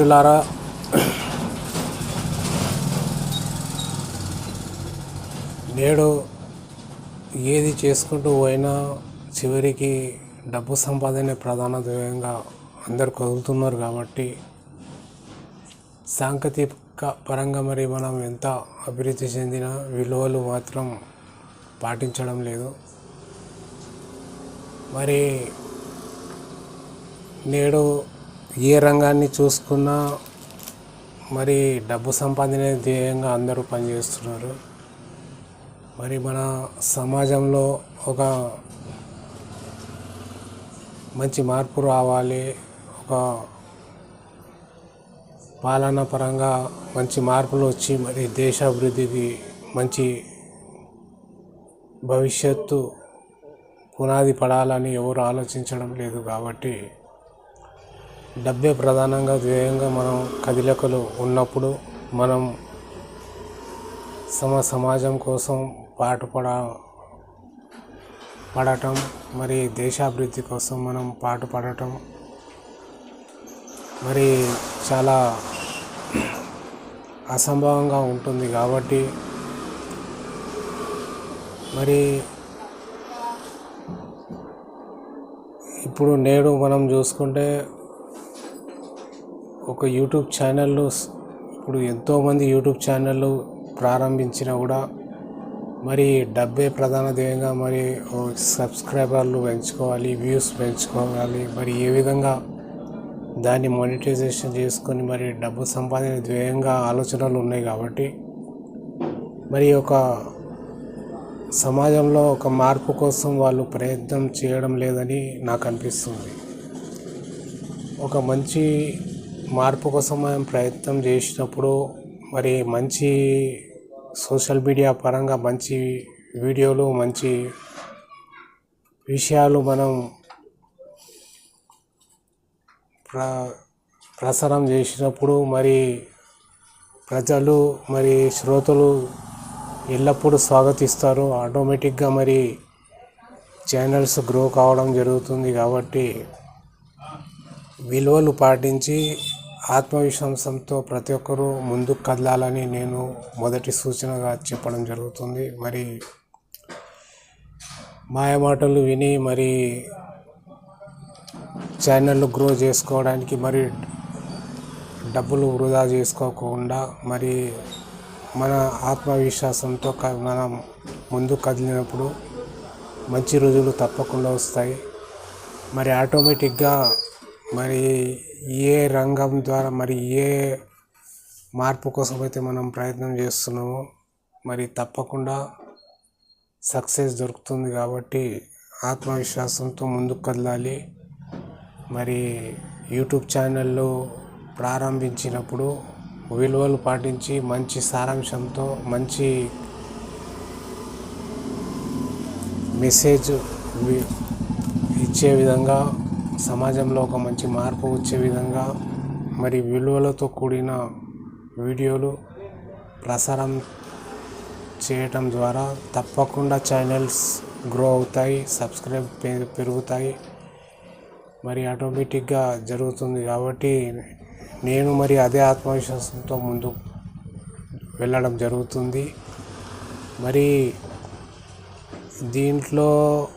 మిత్రులారా నేడు ఏది చేసుకుంటూ పోయినా చివరికి డబ్బు సంపాదనే ప్రధాన ధ్యేయంగా అందరు కదులుతున్నారు కాబట్టి సాంకేతిక పరంగా మరి మనం ఎంత అభివృద్ధి చెందిన విలువలు మాత్రం పాటించడం లేదు. మరి నేడు ఏ రంగాన్ని చూసుకున్నా మరి డబ్బు సంపాదనే ధ్యేయంగా అందరూ పనిచేస్తున్నారు. మరి మన సమాజంలో ఒక మంచి మార్పు రావాలి. ఒక పాలన పరంగా మంచి మార్పులు వచ్చి మరి దేశ అభివృద్ధికి మంచి భవిష్యత్తు పునాది పడాలని ఎవరు ఆలోచించడం లేదు కాబట్టి డబ్బే ప్రధానంగా ధ్యేయంగా మనం కదిలికలు ఉన్నప్పుడు మనం సమ సమాజం కోసం పాటుపడ పడటం మరి దేశాభివృద్ధి కోసం మనం పాటుపడటం మరి చాలా అసంభవంగా ఉంటుంది కాబట్టి మరి ఇప్పుడు నేడు మనం చూసుకుంటే ఒక యూట్యూబ్ ఛానల్లో ఇప్పుడు ఎంతోమంది యూట్యూబ్ ఛానళ్ళు ప్రారంభించినా కూడా మరి డబ్బే ప్రధాన ధ్యేయంగా మరి సబ్స్క్రైబర్లు పెంచుకోవాలి వ్యూస్ పెంచుకోవాలి. మరి ఏ విధంగా దాన్ని మానిటైజేషన్ చేసుకొని మరి డబ్బు సంపాదన ధ్యేయంగా ఆలోచనలు ఉన్నాయి కాబట్టి మరి ఒక సమాజంలో ఒక మార్పు కోసం వాళ్ళు ప్రయత్నం చేయడం లేదని నాకు అనిపిస్తుంది. ఒక మంచి మార్పు కోసం మనం ప్రయత్నం చేసినప్పుడు మరి మంచి సోషల్ మీడియా పరంగా మంచి వీడియోలు మంచి విషయాలు మనం ప్ర ప్రసారం చేసినప్పుడు మరి ప్రజలు మరి శ్రోతలు ఎల్లప్పుడూ స్వాగతిస్తారు. ఆటోమేటిక్గా మరి ఛానల్స్ గ్రో కావడం జరుగుతుంది కాబట్టి విలువలు పాటించి ఆత్మవిశ్వాసంతో ప్రతి ఒక్కరూ ముందుకు కదలాలని నేను మొదటి సూచనగా చెప్పడం జరుగుతుంది. మరి మాయమాటలు విని మరి ఛానళ్ళు గ్రో చేసుకోవడానికి మరి డబ్బులు వృధా చేసుకోకుండా మరి మన ఆత్మవిశ్వాసంతో క- మనం ముందు కదిలినప్పుడు మంచి రోజులు తప్పకుండా వస్తాయి. మరి ఆటోమేటిక్గా మరి ఏ రంగం ద్వారా మరి ఏ మార్పు కోసం అయితే మనం ప్రయత్నం చేస్తున్నామో మరి తప్పకుండా సక్సెస్ దొరుకుతుంది కాబట్టి ఆత్మవిశ్వాసంతో ముందుకు కదలాలి. మరి యూట్యూబ్ ఛానళ్ళు ప్రారంభించినప్పుడు విలువలు పాటించి మంచి సారాంశంతో మంచి మెసేజ్ ఇచ్చే విధంగా సమాజంలో ఒక మంచి మార్పు వచ్చే విధంగా మరి విలువలతో కూడిన వీడియోలు ప్రసారం చేయటం ద్వారా తప్పకుండా ఛానల్స్ గ్రో అవుతాయి సబ్స్క్రైబ్ పె- పెరుగుతాయి. మరి ఆటోమేటిక్గా జరుగుతుంది కాబట్టి నేను మరి అదే ఆత్మవిశ్వాసంతో ముందు వెళ్ళడం జరుగుతుంది. మరి దీంట్లో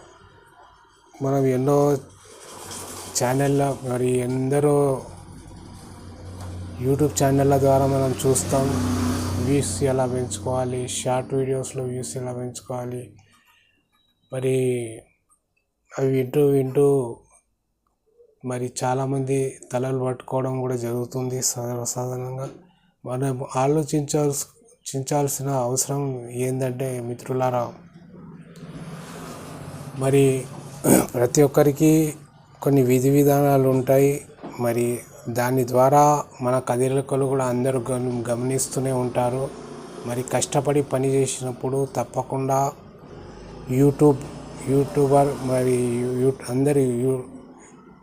మనం ఎన్నో ఛానల్లో మరి ఎందరో యూట్యూబ్ ఛానళ్ళ ద్వారా మనం చూస్తాం. వ్యూస్ ఎలా పెంచుకోవాలి? షార్ట్ వీడియోస్లో వ్యూస్ ఎలా పెంచుకోవాలి? మరి అవి వింటూ వింటూ మరి చాలామంది తలలు పట్టుకోవడం కూడా జరుగుతుంది సర్వసాధారణంగా. మనం ఆలోచించాల్సి చించాల్సిన అవసరం ఏంటంటే మిత్రులారా మరి ప్రతి ఒక్కరికి కొన్ని విధి విధానాలు ఉంటాయి. మరి దాని ద్వారా మన కదలికలు కూడా అందరూ గమనిస్తూనే ఉంటారు. మరి కష్టపడి పని చేసినప్పుడు తప్పకుండా యూట్యూబ్ యూట్యూబర్ మరి యూ అందరి యూ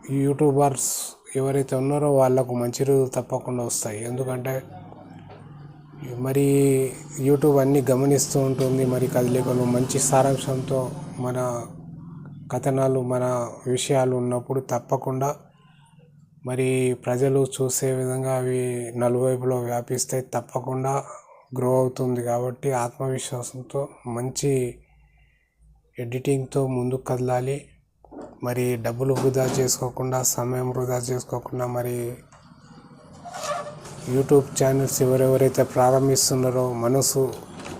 యూట్యూబర్స్ ఎవరైతే ఉన్నారో వాళ్ళకు మంచి రోజులు తప్పకుండా వస్తాయి. ఎందుకంటే మరి యూట్యూబ్ అన్నీ గమనిస్తూ ఉంటుంది. మరి కదలికలు మంచి సారాంశంతో మన కథనాలు మన విషయాలు ఉన్నప్పుడు తప్పకుండా మరి ప్రజలు చూసే విధంగా అవి నలువైపులో వ్యాపిస్తే తప్పకుండా గ్రో అవుతుంది కాబట్టి ఆత్మవిశ్వాసంతో మంచి ఎడిటింగ్తో ముందుకు కదలాలి. మరి డబ్బులు వృధా చేసుకోకుండా సమయం వృధా చేసుకోకుండా మరి యూట్యూబ్ ఛానల్స్ ఎవరెవరైతే ప్రారంభిస్తున్నారో మనసు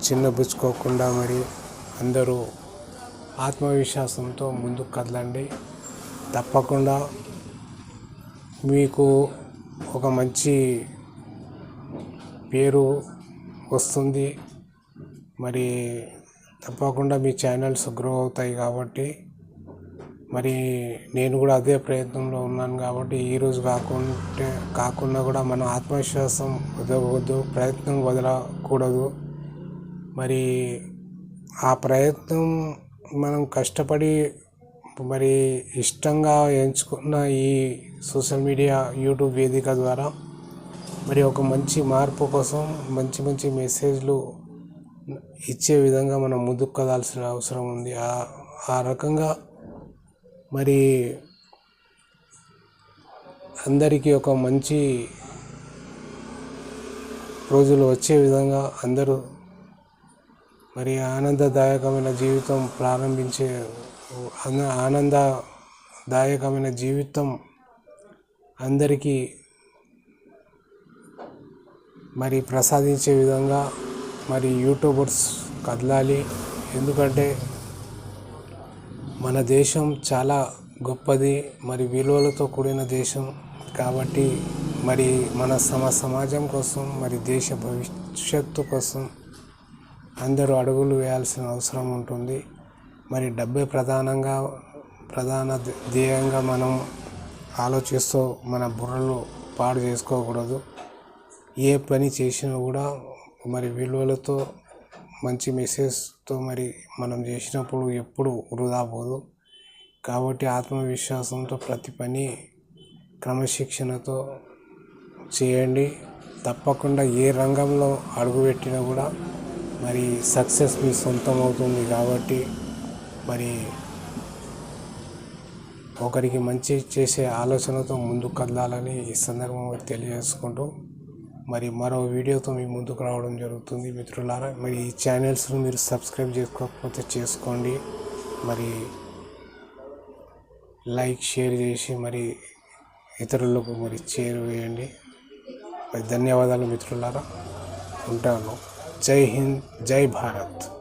చిన్నబుచ్చుకోకుండా మరి అందరూ ఆత్మవిశ్వాసంతో ముందుకు కదలండి. తప్పకుండా మీకు ఒక మంచి పేరు వస్తుంది. మరి తప్పకుండా మీ ఛానల్స్ గ్రో అవుతాయి కాబట్టి మరి నేను కూడా అదే ప్రయత్నంలో ఉన్నాను కాబట్టి ఈరోజు కాకుంటే కాకుండా కూడా మన ఆత్మవిశ్వాసం వదలవద్దు ప్రయత్నం వదలకూడదు. మరి ఆ ప్రయత్నం మనం కష్టపడి మరి ఇష్టంగా ఎంచుకున్న ఈ సోషల్ మీడియా యూట్యూబ్ వేదిక ద్వారా మరి ఒక మంచి మార్పు కోసం మంచి మంచి మెసేజ్లు ఇచ్చే విధంగా మనం ముందుకు కదాల్సిన అవసరం ఉంది. ఆ- ఆ రకంగా మరి అందరికీ ఒక మంచి రోజులు వచ్చే విధంగా అందరూ మరి ఆనందదాయకమైన జీవితం ప్రారంభించే ఆనందదాయకమైన జీవితం అందరికీ మరి ప్రసాదించే విధంగా మరి యూట్యూబర్స్ కదలాలి. ఎందుకంటే మన దేశం చాలా గొప్పది మరి విలువలతో కూడిన దేశం కాబట్టి మరి మన సమ సమాజం కోసం మరి దేశ భవిష్యత్తు కోసం అందరూ అడుగులు వేయాల్సిన అవసరం ఉంటుంది. మరి డబ్బే ప్రధానంగా ప్రధాన ధ్యేయంగా మనం ఆలోచిస్తూ మన బుర్రలు పాడు చేసుకోకూడదు. ఏ పని చేసినా కూడా మరి విలువలతో మంచి మెసేజ్తో మరి మనం చేసినప్పుడు ఎప్పుడు వృధా పోదు. కాబట్టి ఆత్మవిశ్వాసంతో ప్రతి పని క్రమశిక్షణతో చేయండి. తప్పకుండా ఏ రంగంలో అడుగుపెట్టినా కూడా మరి సక్సెస్ మీ సొంతం అవుతుంది కాబట్టి మరి ఒకరికి మంచి చేసే ఆలోచనతో ముందుకు కదలాలని ఈ సందర్భంగా తెలియజేసుకుంటూ మరి మరో వీడియోతో మీ ముందుకు రావడం జరుగుతుంది మిత్రులారా. మరి ఈ ఛానల్స్ను మీరు సబ్స్క్రైబ్ చేసుకోకపోతే చేసుకోండి. మరి లైక్ షేర్ చేసి మరి ఇతరులకు మరి చేరువేయండి మరి ధన్యవాదాలు మిత్రులారా. ఉంటాను. जय हिंद जय भारत।